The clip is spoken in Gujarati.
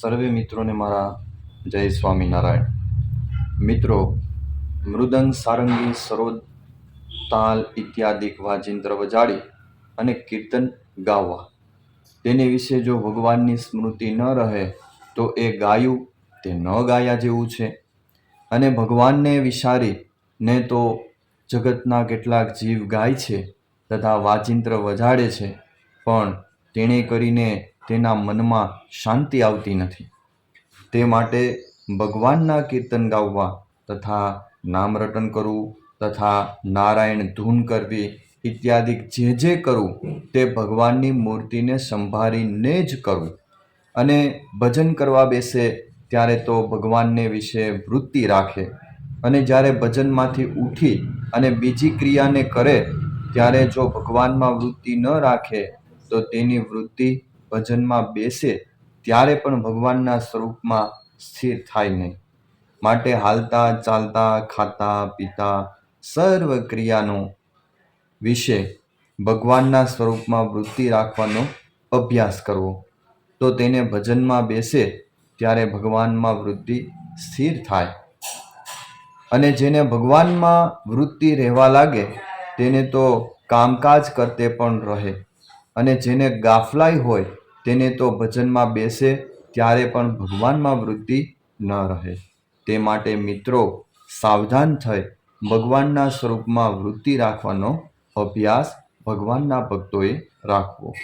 સર્વે મિત્રોને મારા જય સ્વામિનારાયણ. મિત્રો, મૃદંગ સારંગી, સરોદ તાલ ઇત્યાદિક વાજિંત્ર વજાડી અને કીર્તન ગાવા. તેને વિશે જો ભગવાનની સ્મૃતિ ન રહે, તો એ ગાયું તે ન ગાયા જેવું છે. અને ભગવાનને વિચારી ને તો જગતના કેટલાક જીવ ગાય છે તથા વાજિંત્ર વજાડે છે. પણ તેણે કરીને તેના મનમાં શાંતિ આવતી નથી. તે માટે ભગવાનના કીર્તન ગાવવા તથા નામ રટન કરવું તથા નારાયણ ધૂન કરવી ઇત્યાદિ જે જે કરવું તે ભગવાનની મૂર્તિને સંભાળીને જ કરવું. અને ભજન કરવા બેસે ત્યારે તો ભગવાનને વિશે વૃત્તિ રાખે. અને જ્યારે ભજનમાંથી ઉઠી અને બીજી ક્રિયાને કરે, ત્યારે જો ભગવાનમાં વૃત્તિ ન રાખે, તો તેની વૃત્તિ ભજનમાં બેસે ત્યારે પણ ભગવાનના સ્વરૂપમાં સ્થિર થાય નહીં. માટે હાલતા ચાલતા ખાતા પીતા સર્વ ક્રિયાનો વિશે ભગવાનના સ્વરૂપમાં વૃત્તિ રાખવાનો અભ્યાસ કરવો. તો તેને ભજનમાં બેસે ત્યારે ભગવાનમાં વૃત્તિ સ્થિર થાય. અને જેને ભગવાનમાં વૃત્તિ રહેવા લાગે તેને તો કામકાજ કરતે પણ રહે. અને જેને ગાફલાઈ હોય તેને તો ભજનમાં બેસે ત્યારે પણ ભગવાનમાં વૃત્તિ ન રહે. તે માટે મિત્રો, સાવધાન થઈ ભગવાનના સ્વરૂપમાં વૃત્તિ રાખવાનો અભ્યાસ ભગવાનના ભક્તોએ રાખવો.